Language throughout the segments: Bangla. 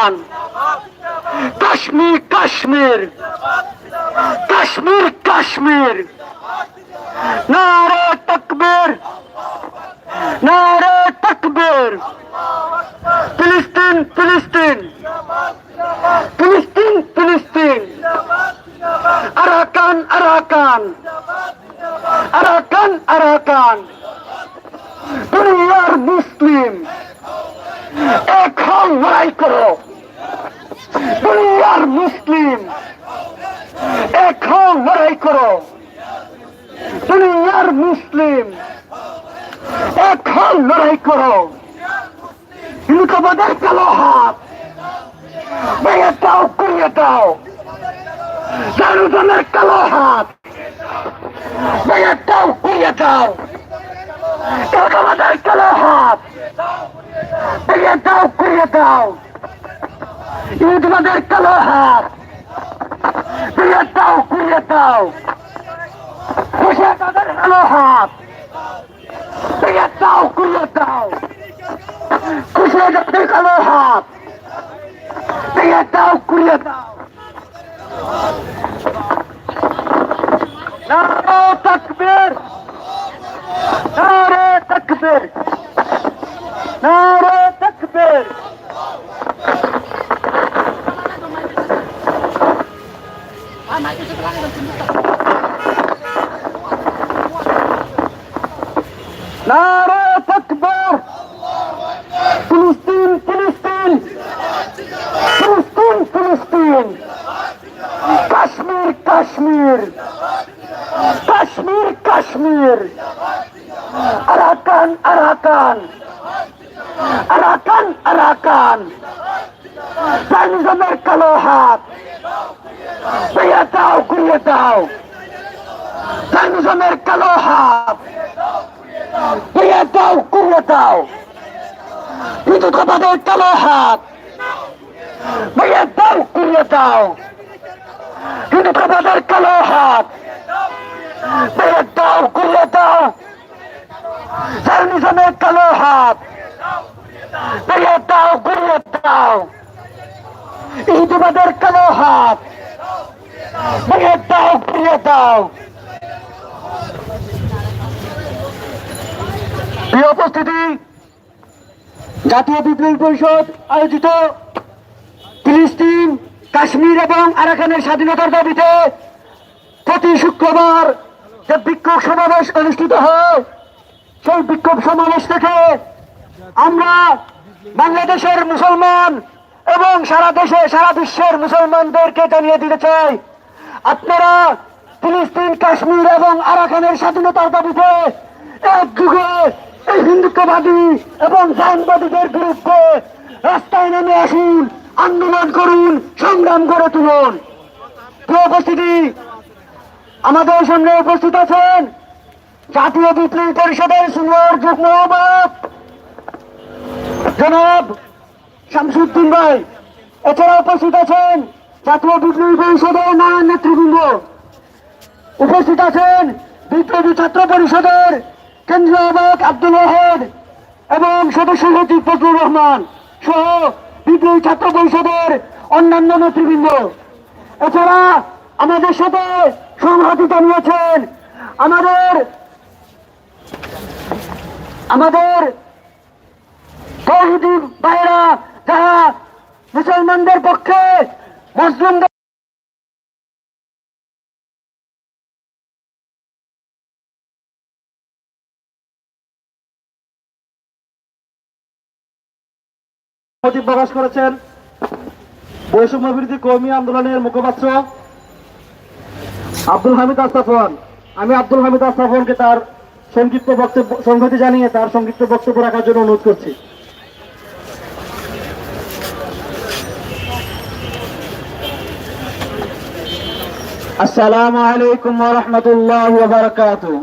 আরাকান কাশ্মীর কাশ্মীর। কাশ্মীর কাশ্মীর নারে তকবীর নারে তকবীর ফিলিস্তিন ফিলিস্তিন ফিলিস্তিন ফিলিস্তিন আরাকান আরাকান আরাকান আরাকান দুনিয়ার মুসলিম এক হল লড়াই করো দুনিয়ার মুসলিম এক হল লড়াই করো দুনিয়ার মুসলিম এক হল লড়াই করো হিন্দুত্ববাদের কালো হাত ভেঙে দাও। জানুজনের কালো হাত। দাও করিয়ে দাও। হিন্দুত্ববাদের কালো হাত। দাও করিয়ে দাও। হিন্দুত্ববাদের কালো হাত। দাও করিয়ে দাও। খুশি তাদের কালো হাত। দাও করিয়ে দাও। খুশি তাদের কালো হাত। দাও করিয়ে দাও। নারে তকবীর। নারে তকবীর। নারে তকবীর। নারে তকবীর ফিলিস্তিন ফিলিস্তিন ফিলিস্তিন ফিলিস্তিন Kashmir Kashmir. Kashmir Kashmir. Arakan Arakan Arakan Arakan জানিজমের কালো হাত। পেয়ে দাও ঘুরিয়ে দাও। জানিজমের কালো হাত। পেয়ে দাও ঘুরিয়ে দাও। বিদ্যুৎবাদের কালো হাত। পেয়ে দাও ঘুরিয়ে দাও বিদ্যুৎবাদের কালো হাত পেয়ে দাও ঘুরিয়ে দাও জানিজমের কালো হাত পেয়ে দাও ঘুরিয়ে দাও ইহুদিবাদের কালো হাত ভেঙে দাও ঘুরিয়ে দাও উপস্থিতি, জাতীয় বিপ্লবী পরিষদ আয়োজিত ফিলিস্তিন, কাশ্মীর এবং আরাকানের স্বাধীনতার দাবিতে প্রতি শুক্রবার যে বিক্ষোভ সমাবেশ অনুষ্ঠিত হয়, সেই বিক্ষোভ সমাবেশ থেকে আমরা বাংলাদেশের মুসলমান এবং সারা দেশে, সারা বিশ্বের মুসলমানদেরকে জানিয়ে দিতে চাই, আপনারা ফিলিস্তিন, কাশ্মীর এবং আরাকানের স্বাধীনতার দাবিতে এক যুগে এই হিন্দুত্ববাদী এবং জানবাদীদের বিরুদ্ধে রাস্তায় নেমে আসুন। আন্দোলন করুন, সংগ্রাম করে তুলুন। উপস্থিতি, আমাদের সামনে উপস্থিত আছেন জাতীয় বিপ্লবী পরিষদের সিনিয়র যুগ্ম জনাব শামসুদ্দিন ভাই। এছাড়া উপস্থিত আছেন জাতীয় বিপ্লবী পরিষদের নানান নেতৃবৃন্দ। উপস্থিত আছেন বিপ্লবী ছাত্র পরিষদের কেন্দ্রীয় আহ্বায়ক আব্দুল ওয়াহেদ এবং সদস্য সচিব ফজলুর রহমান সহ বিপ্লবী ছাত্র পরিষদের অন্যান্য নেতৃবৃন্দ। এছাড়া আমাদের সাথে সংহতি জানিয়েছেন আমাদের আমাদের তৌহিদি যারা মুসলমানদের পক্ষে মুসলিমদের মত প্রকাশ করেছেন। বৈষম্য বিরোধী কর্মী আন্দোলনের মুখপাত্র আব্দুল হামিদ আস্তাফন। আমি আব্দুল হামিদ আস্তাফনকে তার সংক্ষিপ্ত বক্তব্য সংহতি জানিয়ে তার সংক্ষিপ্ত বক্তব্য রাখার জন্য অনুরোধ করছি। আসসালামু আলাইকুম ওয়া রাহমাতুল্লাহি ওয়া বারাকাতুহু।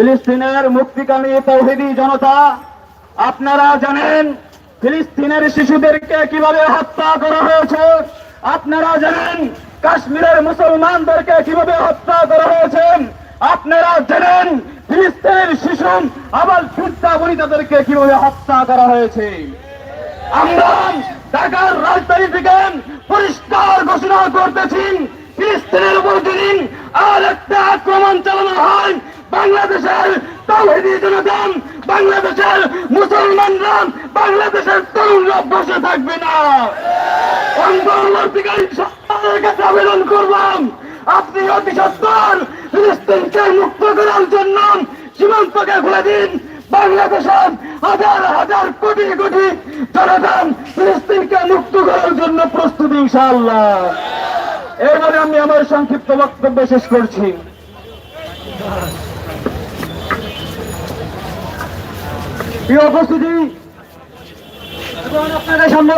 ফিলিস্তিনের মুক্তিকামী তৌহিদি জনতা, আপনারা জানেন ফিলিস্তিনের শিশুদেরকে কীভাবে হত্যা করা হয়েছে? আপনারা জানেন কাশ্মীরের মুসলমানদেরকে কীভাবে হত্যা করা হয়েছে? আপনারা জানেন ফিলিস্তিনের শিশু আবার বৃদ্ধা বনিতাদেরকে কীভাবে হত্যা করা হয়েছে? আমরা ঢাকার রাজধানী থেকে পরিষ্কার ঘোষণা করতেছি, ফিলিস্তিনের উপর যেদিন আর একটা আক্রমণ চালানো হয় বাংলাদেশের তৌহিদি জনগণ, বাংলাদেশের মুসলমানরা, বাংলাদেশের তরুণরা বসে থাকবে না। আবেদন করলাম। আপনি অতি সত্তর ফিলিস্তিনকে মুক্ত করার জন্য সীমান্তকে খুলে দিন। বাংলাদেশের হাজার হাজার কোটি কোটি জনগণ ফিলিস্তিনকে মুক্ত করার জন্য প্রস্তুতি, ইনশাআল্লাহ। এবারে আমি আমার সংক্ষিপ্ত বক্তব্য শেষ করছি। প্রিয় উপস্থিতি এবং আপনাদের সামনে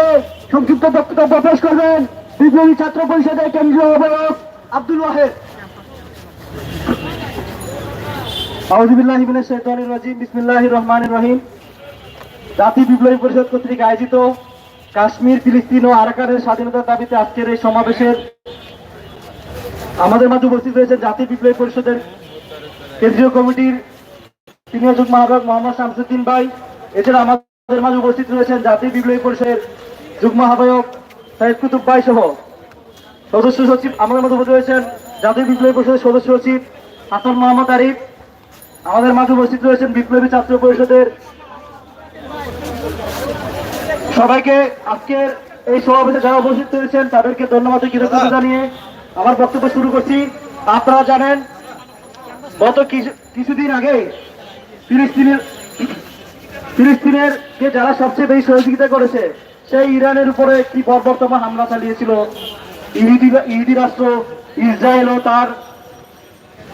সংক্ষিপ্ত বক্তব্য পেশ করবেন বিপ্লবী ছাত্র পরিষদের কেন্দ্রীয় আহ্বায়ক আব্দুল ওয়াহেদ। রহিম। বিপ্লবী পরিষদ কর্তৃক আয়োজিত কাশ্মীর, ফিলিস্তিন ও আরাকানের স্বাধীনতার দাবিতে আজকের এই সমাবেশের আমাদের মাঝে উপস্থিত রয়েছেন জাতি বিপ্লবী পরিষদের কেন্দ্রীয় কমিটির সিনিয়র যুগ্ম আহ্বায়ক মোহাম্মদ শামসুদ্দিন ভাই, এছাড়া আমাদের মাঝে উপস্থিত রয়েছেন জাতি বিপ্লবী পরিষদের যুগ্ম আহ্বায়ক সাইদ কুতুব ভাই সহ। সদস্য সচিব, আমাদের মধ্যে উপস্থিত রয়েছেন জাতীয় বিপ্লবী পরিষদের সদস্য সচিব হাসান মোহাম্মদ আরিফ। আমাদের মাঝে উপস্থিত রয়েছেন বিপ্লবী ছাত্র পরিষদের সবাইকে আজকের এই সমাবেশে যারা উপস্থিত রয়েছেন, তাদেরকে ধন্যবাদ কৃতজ্ঞতা জানিয়ে আমার বক্তব্য শুরু করছি। আপনারা জানেন, গত কিছু- কিছুদিন আগে ফিলিস্তিনের ফিলিস্তিনের কে যারা সবচেয়ে বেশি সহযোগিতা করেছে, সেই ইরানের উপরে একটি বর্বরতম হামলা চালিয়েছিল। ইহুদি ইহুদি রাষ্ট্র ইসরায়েল ও তার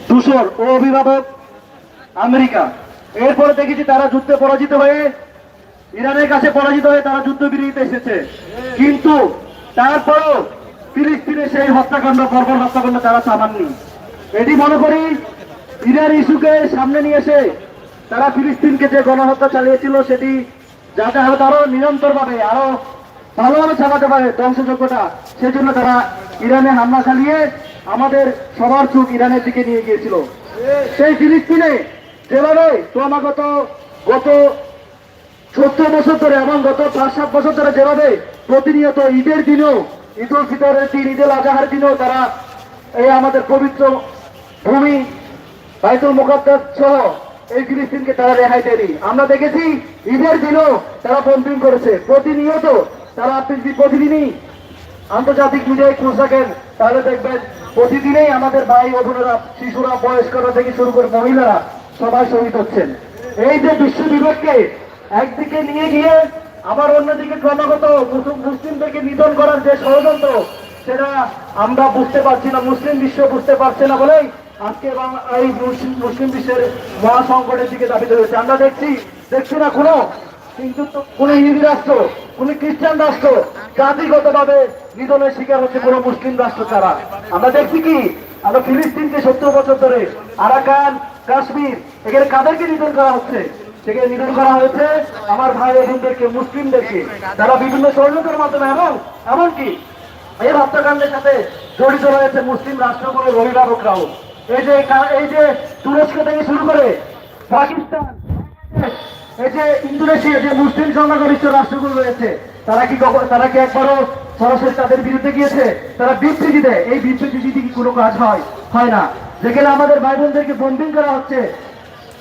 দূষর ও অভিভাবক আমেরিকা। এরপরে দেখেছি তারা যুদ্ধে পরাজিত হয়ে, ইরানের কাছে পরাজিত হয়ে তারা যুদ্ধ বিরতিতে এসেছে। কিন্তু তারপরও ফিলিস্তিনে সেই হত্যাকাণ্ড, বর্বর হত্যাকাণ্ড তারা থামাননি এটি মনে করি ইরান ইস্যুকে সামনে নিয়ে এসে তারা ফিলিস্তিনকে যে গণহত্যা চালিয়েছিল, সেটি যাতে আরও আরও নিরন্তর ভাবে আরও ভালোভাবে চালাতে পারে ধ্বংসযোগ্যতা সেজন্য তারা ইরানে হামলা চালিয়ে আমাদের সবার চোখ ইরানের দিকে নিয়ে গিয়েছিল। সেই ফিলিস্তিনে যেভাবে ক্রমাগত গত সত্তর বছর ধরে এবং গত পাঁচ, সাত বছর ধরে যেভাবে প্রতিনিয়ত ঈদের দিনেও ঈদ উল ফিতরের দিন ঈদুল আজহার দিনেও তারা এই আমাদের পবিত্র ভূমি বাইতুল মুকদ্দাস সহ এই ফিলিস্তিনকে তারা রেহাই দেয়নি। আমরা দেখেছি ঈদের দিনও তারা বম্পিং করেছে। প্রতিনিয়ত তারা আপনি প্রতিদিনই আন্তর্জাতিক মিডিয়ায় খোঁজ রাখেন। তাহলে দেখবেন, প্রতিদিনেই আমাদের ভাই, বোনেরা, শিশুরা, বয়স্করা থেকে শুরু করে মহিলারা সবাই শহীদ হচ্ছেন। এই যে বিশ্ব বিবেককে একদিকে নিয়ে গিয়ে আবার অন্যদিকে ক্রমাগত মুসলিম- মুসলিমদেরকে নিধন করার যে ষড়যন্ত্র, সেটা আমরা বুঝতে পারছি না, মুসলিম বিশ্ব বুঝতে পারছে না বলেই আজকে বাংলা- এই মুসলিম বিশ্বের মহাসংকটের দিকে দাবিত হয়েছে। আমরা দেখছি দেখছি না কোনো কিন্তু কোন ইহুদি রাষ্ট্র, কোন খ্রিস্টান রাষ্ট্র জাতিগত ভাবে নিধনের শিকার হচ্ছে কোন মুসলিম রাষ্ট্র ছাড়া। আমরা দেখছি কি? আমরা ফিলিস্তিনকে সত্তর বছর ধরে আরাকান, কাশ্মীর, এখানে কাদেরকে নিধন করা হচ্ছে? সেখানে নিধন করা হয়েছে আমার ভাই বোনদেরকে, মুসলিমদেরকে তারা বিভিন্ন ষড়যন্ত্রের মাধ্যমে এবং এমনকি এই হত্যাকাণ্ডের সাথে জড়িত রয়েছে মুসলিম রাষ্ট্রগুলোর অভিভাবকরাও। এই যে এই যে তুরস্ক থেকে শুরু করে পাকিস্তান এই যে ইন্দোনেশিয়া, যে মুসলিম সংখ্যাগরিষ্ঠ রাষ্ট্রগুলো রয়েছে, তারা কি তারা কি একবারও সরাসরি তাদের বিরুদ্ধে গিয়েছে? তারা বিবৃতি দেয়। এই বিবৃতি যদি কি কোনো কাজ হয় হয় না। যেখানে আমাদের ভাই বোনদেরকে বন্দিং করা হচ্ছে,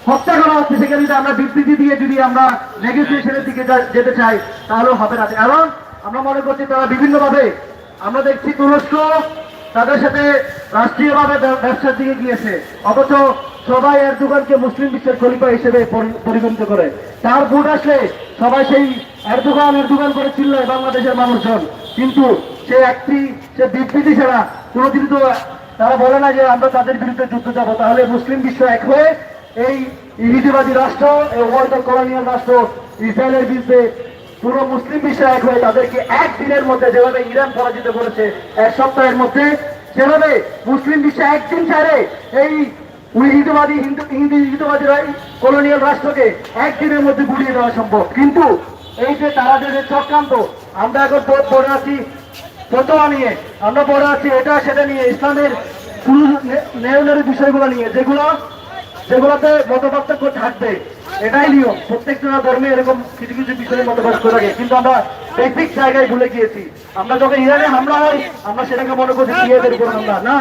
হত্যা করা হচ্ছে, সেখানে যদি আমরা বিবৃতি দিয়ে যদি আমরা নেগোসিয়েশনের দিকে যেতে চাই, তাহলেও হবে না। এবং আমরা মনে করছি তারা বিভিন্নভাবে, আমরা দেখছি তুরস্ক তাদের সাথে রাষ্ট্রীয়ভাবে ব্য- ব্যবসার দিকে গিয়েছে। অথচ সবাই এরদোগানকে মুসলিম বিশ্বের খলিফা হিসেবে পরিগণিত করে। তার ভোট আসলে সবাই সেই এরদোগান এরদোগান করে চিল্লায় বাংলাদেশের মানুষজন। কিন্তু সে একটি, সে বিবৃতি ছাড়া কোনোদিন তো তারা বলে না যে আমরা তাদের বিরুদ্ধে যুদ্ধ যাব তাহলে মুসলিম বিশ্ব এক হয়ে এই ইহুদিবাদী রাষ্ট্র, এই ওয়ার্ল্ড কলোনিয়াল রাষ্ট্র ইসরায়েলের বিরুদ্ধে পুরো মুসলিম বিশ্ব এক হয়ে তাদেরকে একদিনের মধ্যে যেভাবে ইরান পরাজিত করেছে, এক সপ্তাহের মধ্যে, সেভাবে মুসলিম বিশ্ব একদিন ছাড়ে এই হিন্দুবাদী হিন্দু হিন্দু হিন্দুবাদী কলোনিয়াল রাষ্ট্রকে একদিনের মধ্যে গুলিয়ে দেওয়া সম্ভব। কিন্তু এই যে তারা যে চক্রান্ত, আমরা এখন পড়ে আছি ফতোয়া নিয়ে, আমরা পড়ে আছি এটা সেটা নিয়ে, ইসলামের পুরো নেওনের বিষয়গুলো নিয়ে, যেগুলো, যেগুলোতে মতপার্থক্য থাকবে। এটাই নিয়ম। প্রত্যেকটা ধর্মে এরকম কিছু কিছু বিষয়ে মতপার্থক্য থাকে। কিন্তু আমরা বেসিক জায়গায় ভুলে গিয়েছি। আমরা যখন ইরানে হামলা হয়, আমরা সেটাকে মনে করছি সিএদের উপর হামলা। না,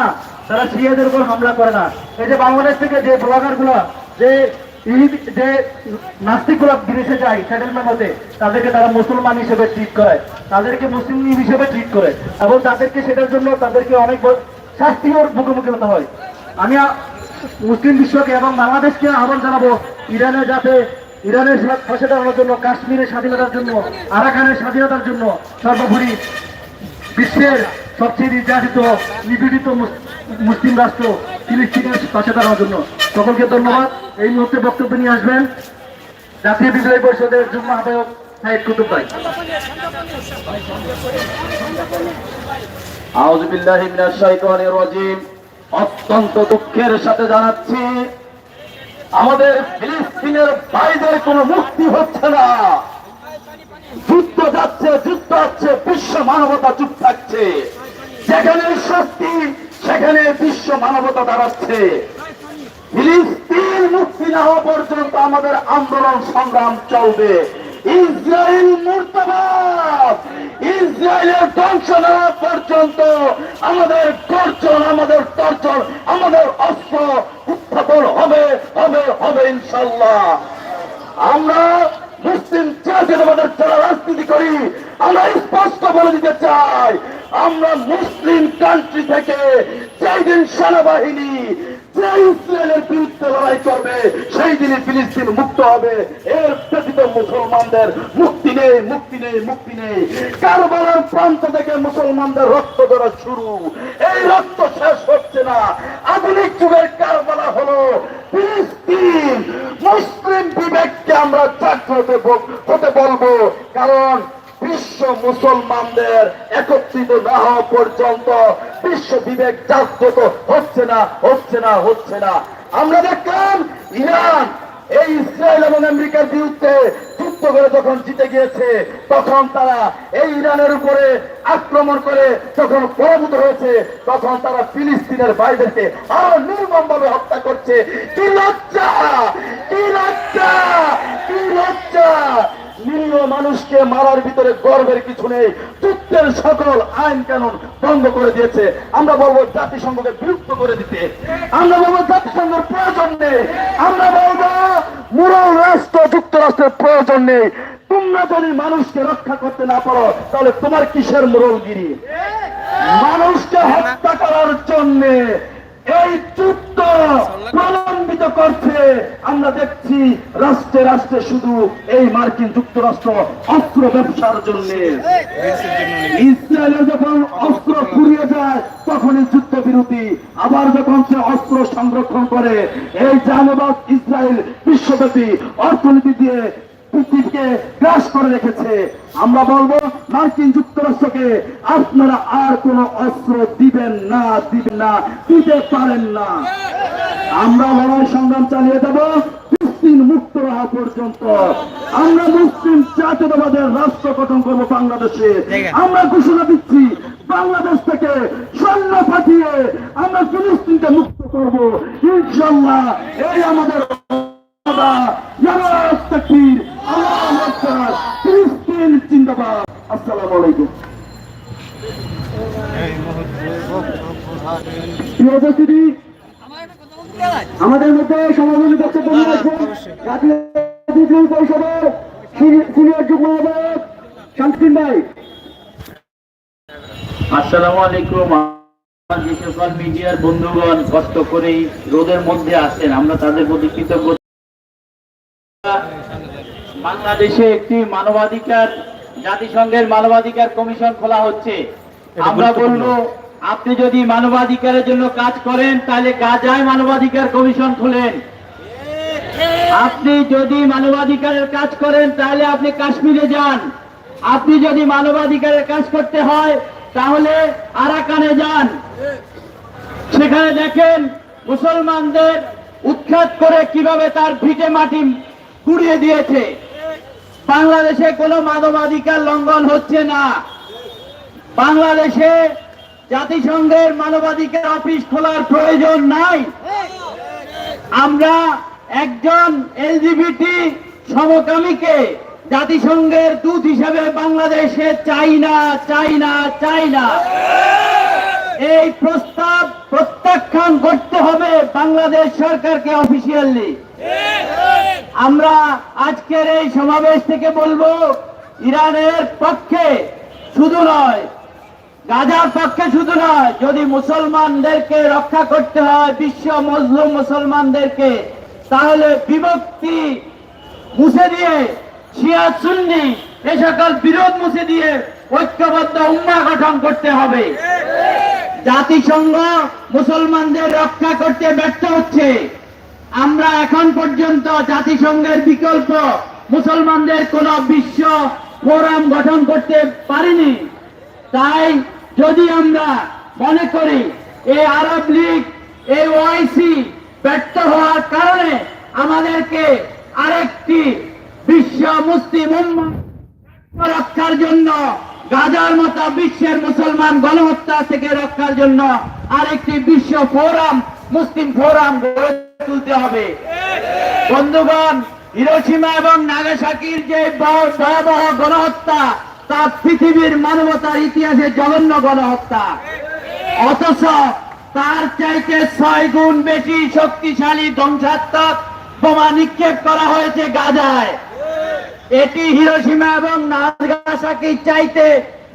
তারা সিএদের উপর হামলা করে না। এই যে বাংলাদেশ থেকে যে ব্লগারগুলা যে ঈদ যে নাস্তিকগুলা বিদেশে যায় সেটেলমেন্ট হতে, তাদেরকে তারা মুসলমান হিসেবে ট্রিট করে। তাদেরকে মুসলিম হিসেবে ট্রিট করে। এবং তাদেরকে সেটার জন্য তাদেরকে অনেক বড় শাস্তিও মুখোমুখি হতে হয়। আমি মুসলিম বিশ্বকে এবং বাংলাদেশকে আহ্বান জানাব ইরানে যাতে ইরানের ফাঁসে দাঁড়ানোর জন্য কাশ্মীরের স্বাধীনতার জন্য, আরাকানের স্বাধীনতার জন্য সর্বোপরি বিশ্বের সবচেয়ে নির্যাতিত, নিপীড়িত মুসলিম রাষ্ট্র ফিলিস্তিনের পাশে দাঁড়ানোর জন্য। সকলকে ধন্যবাদ। এই মুহূর্তে বক্তব্য নিয়ে আসবেন জাতীয় বিপ্লবী পরিষদের যুগ্ম আহ্বায়ক সাহেব কুতুব ভাই। আউযুবিল্লাহি মিনাশ শাইতানির রাজিম। অত্যন্ত দুঃখের সাথে জানাচ্ছি আমাদের ফিলিস্তিনের বাইরে কোনো মুক্তি হচ্ছে না। যুদ্ধ যাচ্ছে, যুদ্ধ হচ্ছে, বিশ্ব মানবতা চুপ থাকছে। যেখানে শক্তি সেখানে বিশ্ব মানবতা দাঁড়াচ্ছে। ফিলিস্তিন মুক্তি না হওয়া পর্যন্ত আমাদের আন্দোলন সংগ্রাম চলবে। ইসরায়েল মুর্দাবাদ। ইসরায়েলের ধ্বংস না পর্যন্ত আমাদের গর্জন, আমাদের তর্জন, আমাদের অস্ত্র উত্থাপন হবে হবে হবে ইনশাল্লাহ আমরা মুসলিম জাতীয়তাবাদের যারা রাজনীতি করি, আমরা স্পষ্ট বলে দিতে চাই, আমরা মুসলিম কান্ট্রি থেকে যেই দিন সেনাবাহিনী যে ইসরায়েলের বিরুদ্ধে লড়াই করবে। সেই ফিলিস্তিন মুক্ত হবে। এর মুসলমানদের মুক্তি নেই মুক্তি নেই মুক্তি নেই। প্রান্ত থেকে মুসলমানদের রক্ত ধরা শুরু। এই রক্ত শেষ হচ্ছে না। আধুনিক যুগের কারবালা হলো মুসলিম বিবেককে আমরা জাগ্রত হতে বলব। কারণ বিশ্ব মুসলমানদের একত্রিত না হওয়া পর্যন্ত বিশ্ব বিবেক জাগ্রত হচ্ছে না হচ্ছে না হচ্ছে না। আমরা দেখলাম ইরান এই ইসরায়েল এবং আমেরিকার বিরুদ্ধে যুদ্ধ করে যখন জিতে গিয়েছে, তখন তারা এই ইরানের উপরে আক্রমণ করে যখন পরাভূত হয়েছে, তখন তারা ফিলিস্তিনের ভাইদেরকে আরও নির্মম ভাবে হত্যা করছে। কি লজ্জা! কি লজ্জা! কি লজ্জা! নিরীহ মানুষকে মারার ভিতরে গর্বের কিছু নেই। যুদ্ধের সকল আইন কানুন বন্ধ করে দিয়েছে। আমরা বলব জাতিসংঘকে বিলুপ্ত করে দিতে। আমরা বলব জাতিসংঘের প্রয়োজন নেই। আমরা বলব মুরল রাষ্ট্র, যুক্তরাষ্ট্রের প্রয়োজন নেই। তোমরা যদি মানুষকে রক্ষা করতে না পারো, তাহলে তোমার কিসের মুরলগিরি মানুষকে হত্যা করার জন্য এই যুদ্ধ প্রলম্বিত করছে। আমরা দেখছি রাষ্ট্রে রাষ্ট্রে শুধু এই মার্কিন যুক্তরাষ্ট্র অস্ত্র ব্যবসার জন্য। ইসরায়েলের যখন অস্ত্র ফুরিয়ে যায়, তখনই যুদ্ধ বিরতি আবার যখন সে অস্ত্র সংরক্ষণ করে, এই জানবাদ ইসরায়েল বিশ্বব্যাপী অর্থনীতি দিয়ে পৃথিবীকে গ্রাস করে রেখেছে। আমরা বলব মার্কিন যুক্তরাষ্ট্রকে আপনারা আর কোন অস্ত্র দিবেন না দিবেন না দিতে পারেন না। আমরা লড়াই সংগ্রাম চালিয়ে যাব ফিলিস্তিন মুক্ত হওয়া পর্যন্ত। আমরা মুসলিম জাতীয়তাবাদের রাষ্ট্র গঠন করব বাংলাদেশে। আমরা ঘোষণা দিচ্ছি বাংলাদেশ থেকে সৈন্য পাঠিয়ে আমরা ফিলিস্তিনকে মুক্ত করব। ইনশাল্লাহ এই আমাদের। ইয়ারা তাকবীর, আমাদের মধ্যে সমাধানী বক্তব্য পরিষদের শান্তিন ভাই। আসসালামু আলাইকুম। সকল মিডিয়ার বন্ধুগণ কষ্ট করে রোদের মধ্যে আসেন আমরা তাদের প্রতি কৃতজ্ঞ বাংলাদেশে একটি মানবাধিকার জাতিসংঘের মানবাধিকার কমিশন খোলা হচ্ছে। আমরা বলব আপনি যদি মানবাধিকারের জন্য কাজ করেন তাহলে গাজায় মানবাধিকার কমিশন খোলেন। আপনি যদি মানবাধিকারের কাজ করেন তাহলে আপনি কাশ্মীরে যান। আপনি যদি মানবাধিকারের কাজ করতে হয় তাহলে আরাকানে যান। সেখানে দেখেন মুসলমানদের উৎখাত করে কীভাবে তার ভিটে মাটি কুড়িয়ে দিয়েছে। বাংলাদেশে কোনো মানবাধিকার লঙ্ঘন হচ্ছে না। বাংলাদেশে জাতিসংঘের মানবাধিকার অফিস খোলার প্রয়োজন নাই। আমরা একজন এলজিবিটি সমকামীকে জাতিসংঘের দূত হিসেবে বাংলাদেশে চাই না চাই না চাই না। এই প্রস্তাব প্রত্যাখ্যান করতে হবে বাংলাদেশ সরকারকে অফিসিয়ালি আমরা আজকের এই সমাবেশ থেকে বলব, ইরানের পক্ষে শুধু নয়, গাজার পক্ষে শুধু নয়, যদি মুসলমানদেরকে রক্ষা করতে হয়, বিশ্ব মজলুম মুসলমানদেরকে, তাহলে বিভক্তি মুছে দিয়ে, শিয়া সুন্নি, এ সকল বিরোধ মুছে দিয়ে ঐক্যবদ্ধ উম্মা গঠন করতে হবে। জাতিসংঘ মুসলমানদের রক্ষা করতে ব্যর্থ হচ্ছে। আমরা এখন পর্যন্ত জাতিসংঘের বিকল্প মুসলমানদের কোন বিশ্ব ফোরাম গঠন করতে পারিনি। তাই যদি আমরা মনে করি এই আরব লীগ, এই ওআইসি ব্যর্থ হওয়ার কারণে আমাদেরকে আরেকটি বিশ্ব মুসলিম রক্ষার জন্য, গাজার মতো বিশ্বের মুসলমান গণহত্যা থেকে রক্ষার জন্য আরেকটি বিশ্ব ফোরাম, মুসলিম ফোরাম গড়ে তুলতে হবে। বন্ধুগণ, হিরোসীমা এবং নাগাসাকির যে ভয়াবহ গণহত্যা, তা পৃথিবীর মানবতার ইতিহাসে জঘন্য গণহত্যা। অথচ তার চাইতে ছয় গুণ বেশি শক্তিশালী ধ্বংসাত্মক বোমা নিক্ষেপ করা হয়েছে গাজায়। এটি হিরোসীমা এবং নাগাসাকি চাইতে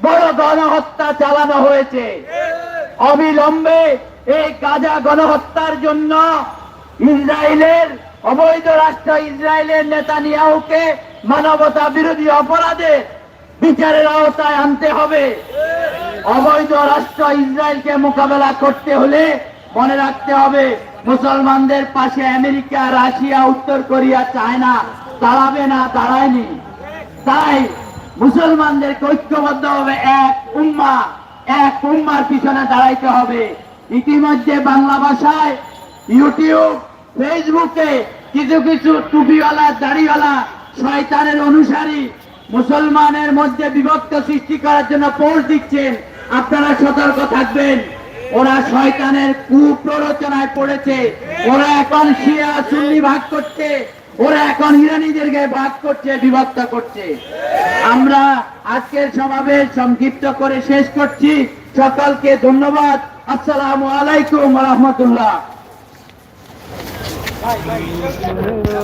বড় গণহত্যা চালানো হয়েছে। অবিলম্বে এই গাজা গণহত্যার জন্য ইসরায়েলের অবৈধ রাষ্ট্র ইসরায়েলের নেতানিয়াহুকে মানবতা বিরোধী অপরাধে বিচারের আওতায় আনতে হবে। অবৈধ রাষ্ট্র ইসরায়েলকে মোকাবেলা করতে হলে মনে রাখতে হবে, মুসলমানদের পাশে আমেরিকা, রাশিয়া, উত্তর কোরিয়া, চায়না দাঁড়াবে না, দাঁড়ায়নি। তাই মুসলমানদের ঐক্যবদ্ধ হবে এক উম্মা, এক উম্মার পিছনে দাঁড়াইতে হবে। ইতিমধ্যে বাংলা ভাষায় ইউটিউব, ফেসবুকে কিছু কিছু টুপিওয়ালা, দাড়িওয়ালা, শয়তানের অনুসারী মুসলমানের মধ্যে বিভক্ত সৃষ্টি করার জন্য পোস্ট দিচ্ছেন। আপনারা সতর্ক থাকবেন। ওরা শয়তানের কুপ্ররোচনায় পড়েছে। ওরা এখন শিয়া, সুন্নি ভাগ করছে। ওরা এখন ইরানিদেরকে ভাগ করছে, বিভক্ত করছে। আমরা আজকের সমাবেশ সংক্ষিপ্ত করে শেষ করছি। সকলকে ধন্যবাদ। আসসালামু আলাইকুম রহমতুল্লাহ। 快快